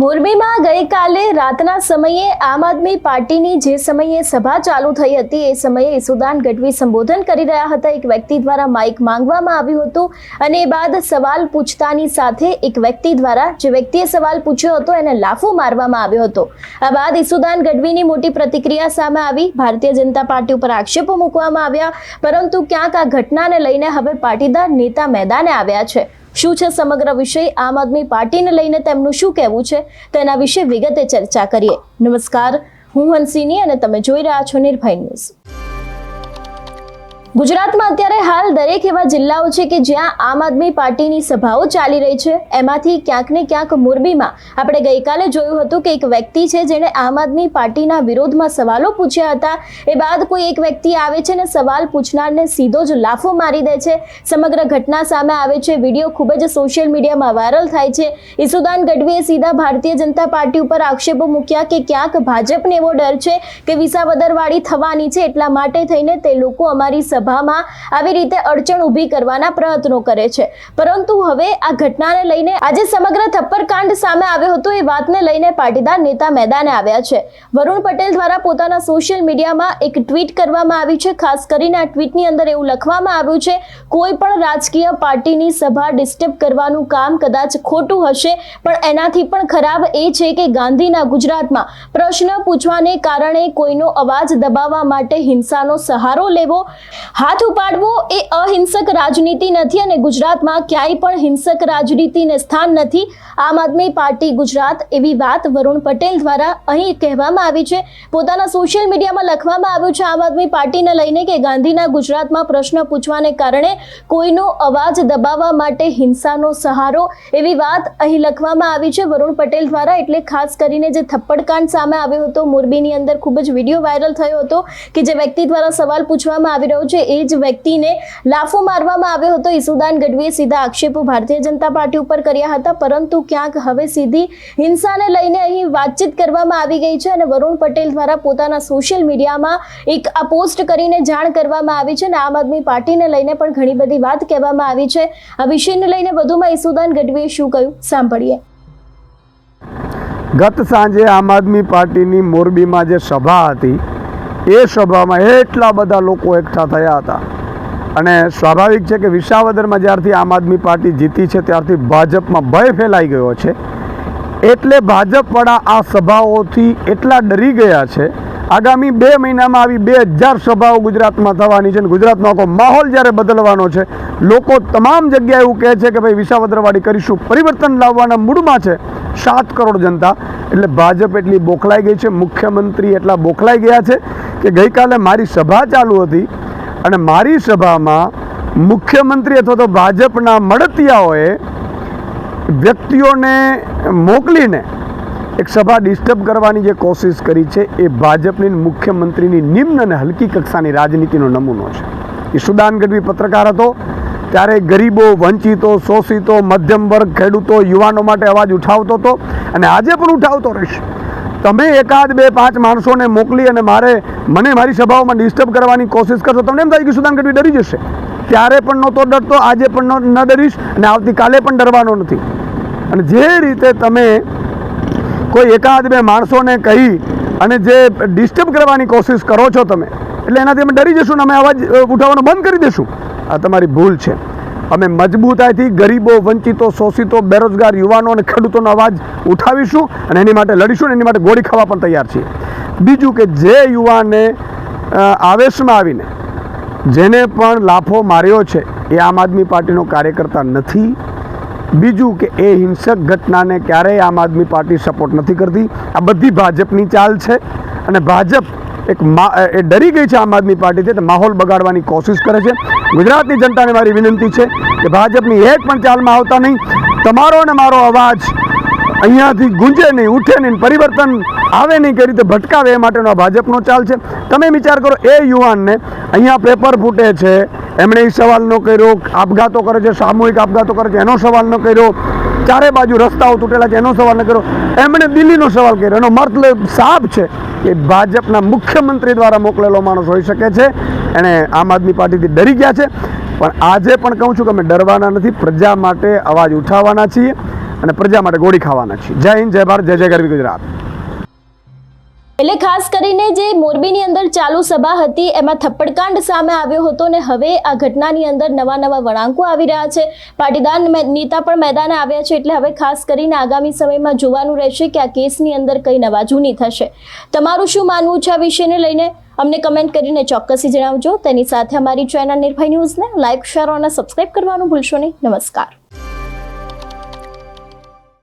મોરબીમાં ગઈકાલે રાતના સમયે આમ આદમી પાર્ટીની જે સમયે સભા ચાલુ થઈ હતી, એ સમયે ઈસુદાન ગઢવી સંબોધન કરી રહ્યા હતા. એક વ્યક્તિ દ્વારા માઇક માંગવામાં આવ્યું હતું અને એ બાદ સવાલ પૂછતાની સાથે એક વ્યક્તિ દ્વારા જે વ્યક્તિએ સવાલ પૂછ્યો હતો, એને લાફો મારવામાં આવ્યો હતો. આ બાદ ઈસુદાન ગઢવીની મોટી પ્રતિક્રિયા સામે આવી. ભારતીય જનતા પાર્ટી ઉપર આક્ષેપો મૂકવામાં આવ્યા, પરંતુ ક્યાંક આ ઘટનાને લઈને હવે પાટીદાર નેતા મેદાને આવ્યા છે. શું છે સમગ્ર વિષય? આમ આદમી પાર્ટીને લઈને તેમનું શું કહેવું છે? તેના વિશે વિગતે ચર્ચા કરીએ. નમસ્કાર, હું હંસિની અને તમે જોઈ રહ્યા છો નિર્ભય ન્યૂઝ. ગુજરાતમાં અત્યારે હાલ દરેક એવા જિલ્લાઓ છે કે જ્યાં આમ આદમી પાર્ટીની સભાઓ ચાલી રહી છે. એમાંથી ક્યાંક ને ક્યાંક મોરબીમાં આપણે ગઈકાલે જોયું હતું કે એક વ્યક્તિ છે જેણે આમ આદમી પાર્ટીના વિરોધમાં સવાલો પૂછ્યા હતા. એ બાદ કોઈ એક વ્યક્તિ આવે છે ને સવાલ પૂછનારને સીધો જ લાફો મારી દે છે. સમગ્ર ઘટના સામે આવે છે. વીડિયો ખૂબ જ સોશિયલ મીડિયામાં વાયરલ થાય છે. ઈસુદાન ગઢવીએ સીધા ભારતીય જનતા પાર્ટી ઉપર આક્ષેપો મૂક્યા કે ક્યાંક ભાજપને એવો ડર છે કે વિસાવદરવાળી થવાની છે. એટલા માટે થઈને તે લોકો અમારી સભામાં આવી રીતે અડચણ ઊભી કરવાના પ્રયત્નો કરે છે. પરંતુ હવે આ ઘટનાને લઈને આજે સમગ્ર થપ્પરકાંડ સામે આવ્યો હતો એ વાતને લઈને પાટીદાર નેતા મેદાને આવ્યા છે. વરુણ પટેલ દ્વારા પોતાના સોશિયલ મીડિયામાં એક ટ્વીટ કરવામાં આવી છે. ખાસ કરીને આ ટ્વીટની અંદર એવું લખવામાં આવ્યું છે, કોઈ પણ રાજકીય પાર્ટીની સભા ડિસ્ટર્બ કરવાનું કામ કદાચ ખોટું હશે, પણ એનાથી પણ ખરાબ એ છે કે ગાંધીના ગુજરાતમાં પ્રશ્ન પૂછવાને કારણે કોઈનો અવાજ દબાવવા માટે હિંસાનો સહારો લેવો હાથ ઉપાડવો એ અહિંસક રાજનીતિ નથી અને ગુજરાતમાં ક્યાંય પણ હિંસક રાજનીતિને સ્થાન નથી. આમ આદમી પાર્ટી ગુજરાત એવી વાત વરુણ પટેલ દ્વારા અહીં કહેવામાં આવી છે. પોતાના સોશિયલ મીડિયામાં લખવામાં આવ્યું છે, આમ આદમી પાર્ટીને લઈને કે ગાંધીના ગુજરાતમાં પ્રશ્ન પૂછવાને કારણે કોઈનો અવાજ દબાવવા માટે હિંસાનો સહારો. એવી વાત અહીં લખવામાં આવી છે વરુણ પટેલ દ્વારા, એટલે ખાસ કરીને જે થપ્પડકાંડ સામે આવ્યો હતો, મોરબીની અંદર ખૂબ જ વીડિયો વાયરલ થયો હતો કે જે વ્યક્તિ દ્વારા સવાલ પૂછવામાં આવી રહ્યો છે એ જ વ્યક્તિને લાફો મારવામાં આવ્યો હતો. ઈસુદાન ગઢવીએ સીધા આક્ષેપો ભારતીય જનતા પાર્ટી ઉપર કર્યા હતા, પરંતુ ક્યાંક હવે સીધી હિંસાને લઈને અહીં વાતચીત કરવામાં આવી ગઈ છે અને વરુણ પટેલ દ્વારા પોતાના સોશિયલ મીડિયામાં એક આ પોસ્ટ કરીને જાણ કરવામાં આવી છે અને આમ આદમી પાર્ટીને લઈને પણ ઘણી બધી વાત કહેવામાં આવી છે. આ વિષયને લઈને વધુમાં ઈસુદાન ગઢવીએ શું કહ્યું? સાંભળીએ. ગત સાંજે આમ આદમી પાર્ટીની મોરબીમાં જે સભા હતી એ સભામાં એટલા બધા લોકો એકઠા થયા હતા. અને સ્વાભાવિક છે કે વિસાવદરમાં જ્યારથી આમ આદમી પાર્ટી જીતી છે, ત્યારથી ભાજપમાં ભય ફેલાઈ ગયો છે. એટલે ભાજપવાળા આ સભાઓથી એટલા ડરી ગયા છે. આગામી બે મહિનામાં આવી બે હજાર સભાઓ ગુજરાતમાં થવાની છે અને ગુજરાતનો આખો માહોલ જ્યારે બદલવાનો છે, લોકો તમામ જગ્યાએ એવું કહે છે કે ભાઈ વિસાવદરવાડી કરીશું. પરિવર્તન લાવવાના મૂડમાં છે સાત કરોડ જનતા. એટલે ભાજપ એટલી બોખલાઈ ગઈ છે, મુખ્યમંત્રી એટલા બોખલાઈ ગયા છે. કે ગઈકાલે મારી સભા ચાલુ હતી અને મારી સભામાં મુખ્યમંત્રી અથવા તો ભાજપના મળતિયાઓએ વ્યક્તિઓને મોકલીને એક સભા ડિસ્ટર્બ કરવાની જે કોશિશ કરી છે એ ભાજપની મુખ્યમંત્રીની નિમ્ન અને હલકી કક્ષાની રાજનીતિનો નમૂનો છે. ઈસુદાન ગઢવી પત્રકાર હતો. ત્યારે ગરીબો, વંચિતો, શોષિતો, મધ્યમ વર્ગ, ખેડૂતો, યુવાનો માટે અવાજ ઉઠાવતો હતો અને આજે પણ ઉઠાવતો રહેશે. તમે એકાદ બે પાંચ માણસોને મોકલી અને મારે મને મારી સભાઓમાં ડિસ્ટર્બ કરવાની કોશિશ કરશો, તમને એમ થાય કે સુદાન ગઢવી ડરી જશે. ત્યારે પણ નહોતો ડરતો, આજે પણ ન ડરીશ અને આવતીકાલે પણ ડરવાનો નથી. અને જે રીતે તમે કોઈ એકાદ બે માણસોને કહી અને જે ડિસ્ટર્બ કરવાની કોશિશ કરો છો તમે, એટલે એનાથી અમે ડરી જશું અને અમે અવાજ ઉઠાવવાનો બંધ કરી દઈશું આ તમારી ભૂલ છે. અમે મજબૂતાઈથી ગરીબો, વંચિતો, શોષિતો, બેરોજગાર યુવાનો અને ખેડૂતોનો અવાજ ઉઠાવીશું અને એની માટે લડીશું અને એની માટે ગોળી ખાવા પણ તૈયાર છીએ. બીજું કે જે યુવાને આવેશમાં આવીને જેને પણ લાફો માર્યો છે, એ આમ આદમી પાર્ટીનો કાર્યકર્તા નથી. બીજું કે એ હિંસક ઘટનાને ક્યારેય આમ આદમી પાર્ટી સપોર્ટ નથી કરતી. આ બધી ભાજપની ચાલ છે અને ભાજપ એક એ ડરી ગઈ છે આમ આદમી પાર્ટીથી એટલે માહોલ બગાડવાની કોશિશ કરે છે. ગુજરાતની જનતાને મારી વિનંતી છે કે ભાજપની એક પણ ચાલમાં આવતા નહીં. તમારો અને મારો અવાજ અહીંયાથી ગુંજે નહીં, ઉઠે નહીં, પરિવર્તન આવે નહીં કઈ રીતે ભટકાવે એ માટેનો આ ભાજપનો ચાલ છે. તમે વિચાર કરો, એ યુવાનને અહીંયા પેપર ફૂટે છે, એમણે એ સવાલ ન કર્યો, આપઘાતો કરે છે, સામૂહિક આપઘાતો કરે છે, એનો સવાલ ન કર્યો, ચારે બાજુ રસ્તાઓ તૂટેલા છે, એનો સવાલ ન કર્યો. એમણે દિલ્હીનો સવાલ કર્યો, એનો મતલબ સાફ છે. કે ભાજપના મુખ્યમંત્રી દ્વારા મોકલેલો માણસ હોઈ શકે છે. એણે આમ આદમી પાર્ટીથી ડરી ગયા છે. પણ આજે પણ કહું છું કે અમે ડરવાના નથી. પ્રજા માટે અવાજ ઉઠાવવાના છીએ અને પ્રજા માટે ગોળી ખાવાના છીએ. જય હિન્દ, જય ભારત, જય જય ગરવી ગુજરાત. એટલે ખાસ કરીને જે મોરબીની અંદર ચાલુ સભા હતી, એમાં થપ્પડકાંડ સામે આવ્યો હતો ને હવે આ ઘટનાની અંદર નવા નવા વળાંકો આવી રહ્યા છે. પાટીદાર નેતા પણ મેદાને આવ્યા છે, એટલે હવે ખાસ કરીને આગામી સમયમાં જોવાનું રહેશે કે આ કેસની અંદર કઈ નવા જૂની થશે. તમારું શું માનવું છે આ વિષયને લઈને? અમને કમેન્ટ કરીને ચોક્કસથી જણાવજો. તેની સાથે અમારી ચેનલ નિર્ભય ન્યૂઝને લાઇક શેર અને સબસ્ક્રાઇબ કરવાનું ભૂલશો નહીં. નમસ્કાર.